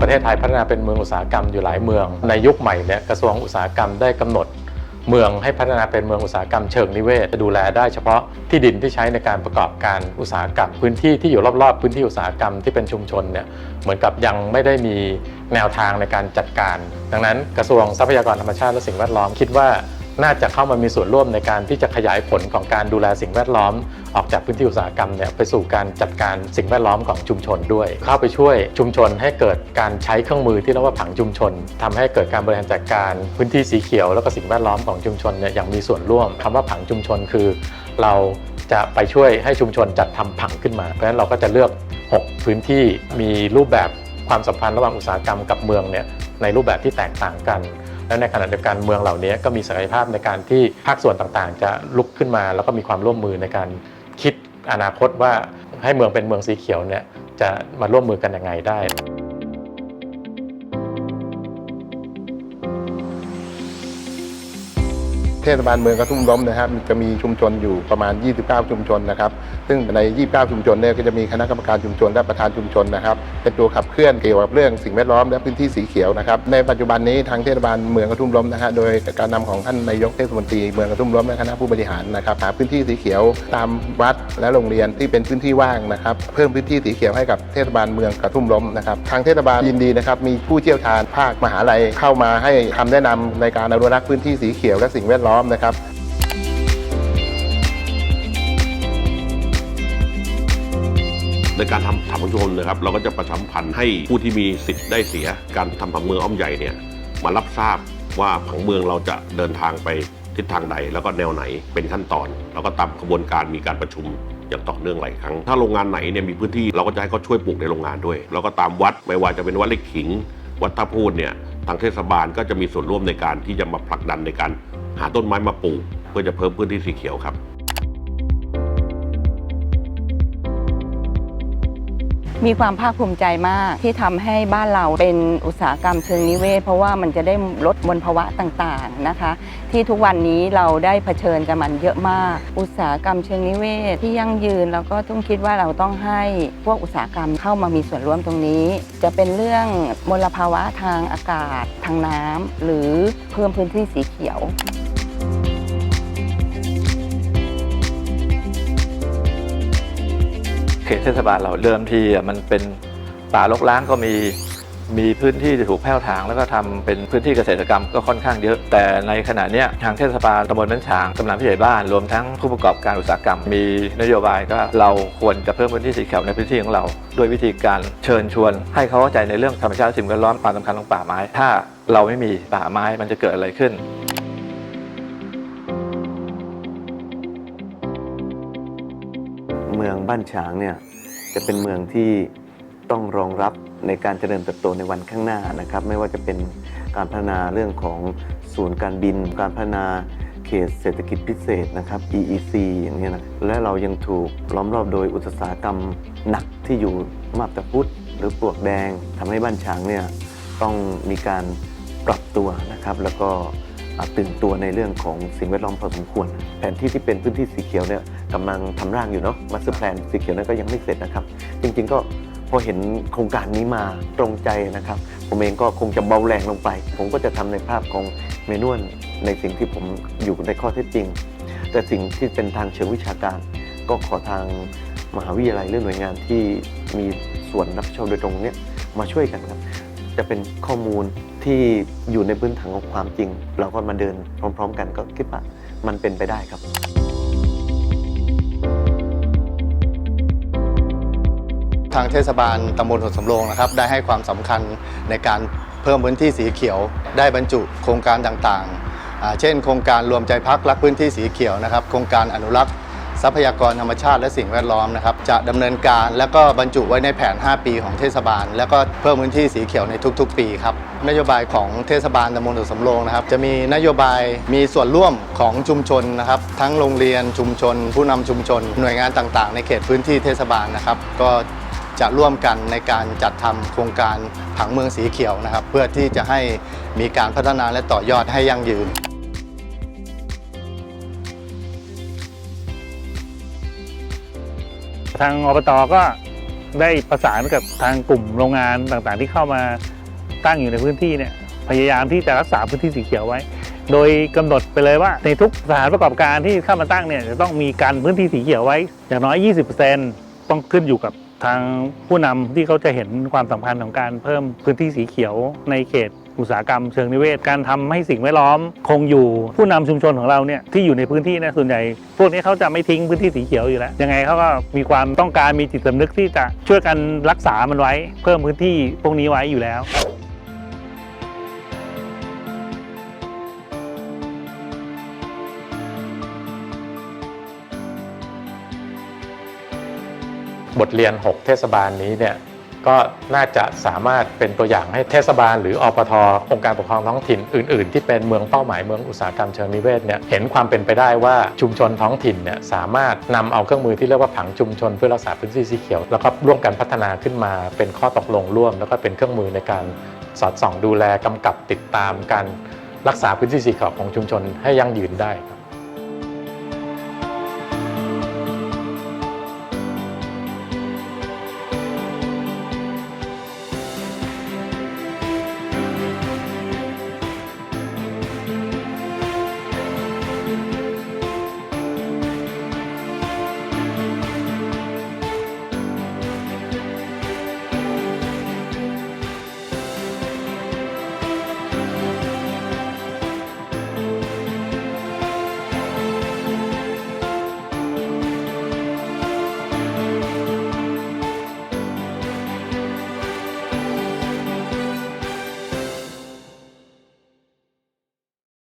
ประเทศไทยพัฒนาเป็นเมืองอุตสาหกรรมอยู่หลายเมือง ในยุคใหม่เนี่ยกระทรวงอุตสาหกรรมได้กำหนด เมืองให้พัฒนาเป็นเมืองอุตสาหกรรมเชิงนิเวศจะดูแลได้เฉพาะที่ดินที่ใช้ในการประกอบการอุตสาหกรรมพื้นที่ที่อยู่รอบๆ พื้นที่อุตสาหกรรมที่เป็นชุมชนเนี่ยเหมือนกับยังไม่ได้มีแนวทางในการจัดการ ดังนั้นกระทรวงทรัพยากรธรรมชาติและสิ่งแวดล้อมคิดว่า น่าจะเข้ามามีส่วนร่วมในการที่จะขยายผลของการดูแลสิ่งแวดล้อม ออกจากพื้นที่อุตสาหกรรมเนี่ยไปสู่การจัดการสิ่งแวดล้อมของชุมชนด้วย เข้าไปช่วยชุมชนให้เกิดการใช้เครื่องมือที่เรียกว่าผังชุมชนทำให้เกิดการบริหารจัดการพื้นที่สีเขียวแล้วก็สิ่งแวดล้อมของชุมชนเนี่ยอย่างมีส่วนร่วมคำว่าผังชุมชนคือ เราจะไปช่วยให้ชุมชนจัดทำผังขึ้นมาเพราะฉะนั้นเราก็จะเลือก 6 พื้นที่มีรูปแบบความสัมพันธ์ระหว่างอุตสาหกรรมกับเมืองเนี่ยในรูปแบบที่แตกต่างกัน และในขณะเดียวกันเมืองเหล่านี้ก็มีศักยภาพในการที่ภาคส่วนต่างๆ จะลุกขึ้นมา แล้วก็มีความร่วมมือในการคิดอนาคตว่าให้เมืองเป็นเมืองสีเขียวเนี่ยจะมาร่วมมือกันยังไงได้ เทศบาลเมืองกระทุ่มล้มนะครับจะมีชุมชนอยู่ประมาณ 29 ชุมชนนะครับ ซึ่งใน 29 ชุมชนเนี่ยก็จะมีคณะกรรมการชุมชนและประธานชุมชนนะครับเป็นตัวขับเคลื่อนเกี่ยวกับเรื่องสิ่งแวดล้อมและพื้นที่สีเขียวนะครับในปัจจุบันนี้ทางเทศบาลเมืองกระทุ่มล้มนะฮะโดยการนำของท่านนายกเทศมนตรีเมืองกระทุ่มล้มและคณะผู้บริหารนะครับหาพื้นที่สีเขียวตามวัดและโรงเรียนที่เป็นพื้นที่ว่างนะครับเพิ่มพื้นที่สีเขียวให้กับเทศบาลเมืองกระทุ่มล้มนะครับทางเทศบาลยินดีนะครับมีผู้เชี่ยวชาญภาคมหาลัยเข้ามาให้คำแนะนำในการอนุรักษ์พื้นที่สีเขียวและสิ่งแวดล้อมนะครับในการทำผังเมืองชนนะครับเราก็จะประชาสัมพันธ์ให้ผู้ที่มีสิทธิ์ได้เสีย การทำผังเมืองอ้อมใหญ่เนี่ยมารับทราบว่าผังเมืองเราจะเดินทางไปทิศทางใด แล้วก็แนวไหนเป็นขั้นตอน แล้วก็ตามกระบวนการมีการประชุมอย่างต่อเนื่องหลายครั้ง ถ้าโรงงานไหนเนี่ยมีพื้นที่เราก็จะให้เขาช่วยปลูกในโรงงานด้วย แล้วก็ตามวัดไม่ว่าจะเป็นวัดเล็กขิง วัดท่าพูดเนี่ยทางเทศบาลก็จะมีส่วนร่วมในการที่จะมาผลักดันในการ หาต้นไม้มาปลูกเพื่อจะเพิ่มพื้นที่สีเขียวครับ มีความภาคภูมิใจมากที่ทำให้บ้านเราเป็นอุตสาหกรรมเชิงนิเวศ เพราะว่ามันจะได้ลดมลภาวะต่างๆนะคะ ที่ทุกวันนี้เราได้เผชิญกับมันเยอะมาก อุตสาหกรรมเชิงนิเวศ ที่ยั่งยืนแล้วก็ต้องคิดว่าเราต้องให้พวกอุตสาหกรรมเข้ามามีส่วนร่วมตรงนี้ จะเป็นเรื่องมลภาวะทางอากาศทางน้ำหรือเพิ่มพื้นที่สีเขียว เขตเทศบาลเราเดิมทีอะมันเป็นป่ารกร้างก็มีมีพื้นที่ที่ถูกแผ้วถางแล้วก็ทำเป็นพื้นที่เกษตรกรรมก็ค่อนข้างเยอะ แต่ในขณะนี้ทางเทศบาลตำบลนั้นฉางกำนันผู้ใหญ่บ้าน รวมทั้งผู้ประกอบการอุตสาหกรรม มีนโยบายก็เราควรจะเพิ่มพื้นที่สีเขียวในพื้นที่ของเรา ด้วยวิธีการเชิญชวน ให้เขาเข้าใจในเรื่องธรรมชาติสิ่งแวดล้อมความสำคัญของป่าไม้ ถ้าเราไม่มีป่าไม้มันจะเกิดอะไรขึ้น เมืองบ้านฉางเนี่ยจะเป็นเมืองที่ต้องรองรับในการเจริญเติบโตในวันข้างหน้านะครับ ไม่ว่าจะเป็นการพัฒนาเรื่องของศูนย์การบิน การพัฒนาเขตเศรษฐกิจพิเศษนะครับ EEC อย่างนี้นะและเรายังถูกล้อมรอบโดยอุตสาหกรรมหนักที่อยู่มาบตาพุธหรือปลวกแดงทำให้บ้านฉางเนี่ยต้องมีการปรับตัวนะครับ แล้วก็ ตื่นตัวในเรื่องของสิ่งแวดล้อมพอสมควร แผนที่ที่เป็นพื้นที่สีเขียวเนี่ยกำลังทำร่างอยู่เนาะมาสเตอร์แพลนสีเขียวนั้นก็ยังไม่เสร็จนะครับ จริงๆก็พอเห็นโครงการนี้มาตรงใจนะครับ ผมเองก็คงจะเบาแรงลงไป ผมก็จะทำในภาพของเมนวลในสิ่งที่ผมอยู่ในข้อเท็จจริง แต่สิ่งที่เป็นทางเชิงวิชาการ ก็ขอทางมหาวิทยาลัยหรือหน่วยงานที่มีส่วนรับผิดชอบโดยตรงเนี้ยมาช่วยกันครับ จะเป็นข้อมูลที่อยู่ในพื้นฐานของความจริง เราก็มาเดินพร้อม ๆ กันก็คิดว่ามันเป็นไปได้ครับทางเทศบาลตำบลหัวสำโรงนะครับ ได้ให้ความสำคัญในการเพิ่มพื้นที่สีเขียว ได้บรรจุโครงการต่างๆ เช่น โครงการรวมใจพักรักพื้นที่สีเขียวนะครับ โครงการอนุรักษ์ ทรัพยากรธรรมชาติและสิ่งแวดล้อมนะครับจะดำเนินการและก็บรรจุไว้ในแผน 5 ปีของเทศบาล แล้วก็เพิ่มพื้นที่สีเขียวในทุก ๆ ปีครับนโยบายของเทศบาลตำบลหัวสำโรงนะครับจะมีนโยบายมีส่วนร่วมของชุมชนนะครับทั้งโรงเรียนชุมชน ผู้นำชุมชน หน่วยงานต่างๆ ในเขตพื้นที่เทศบาลนะครับ ก็จะร่วมกันในการจัดทำโครงการผังเมืองสีเขียวนะครับ เพื่อที่จะให้มีการพัฒนาและต่อยอดให้ยั่งยืน ทางอบตก็ได้ประสานกับทางกลุ่มโรงงานต่างๆ ที่เข้ามาตั้งอยู่ในพื้นที่เนี่ยพยายามที่จะรักษาพื้นที่สีเขียวไว้ โดยกำหนดไปเลยว่า ในทุกสถานประกอบการที่เข้ามาตั้งเนี่ยจะต้องมีการพื้นที่สีเขียวไว้ อย่างน้อย 20%ต้องขึ้นอยู่กับทางผู้นำที่เขาจะเห็นความสำคัญของการเพิ่มพื้นที่สีเขียวในเขต อุตสาหกรรมเชิงนิเวศ การทำให้สิ่งแวดล้อมคงอยู่ผู้นำชุมชนของเราเนี่ยที่อยู่ในพื้นที่เนะส่วนใหญ่ พวกนี้เขาจะไม่ทิ้งพื้นที่สีเขียวอยู่แล้ว ยังไงเขาก็มีความต้องการมีจิตสำนึกที่จะช่วยกันรักษามันไว้ เพิ่มพื้นที่พวกนี้ไว้อยู่แล้วบทเรียน 6 เทศบาลนี้เนี่ย ก็น่าจะสามารถเป็นตัวอย่างให้เทศบาล หรืออปทองค์การปกครองท้องถิ่นอื่น ๆ ที่เป็นเมืองเป้าหมายเมืองอุตสาหกรรมเชิงนิเวศเนี่ยเห็นความเป็นไปได้ว่าชุมชนท้องถิ่นเนี่ยสามารถนำเอาเครื่องมือที่เรียกว่าผังชุมชนเพื่อรักษาพื้นที่สีเขียว แล้วก็ร่วมกันพัฒนาขึ้นมาเป็นข้อตกลงร่วม แล้วก็เป็นเครื่องมือในการสอดส่องดูแลกำกับติดตามการรักษาพื้นที่สีเขียวของชุมชนให้ยั่งยืนได้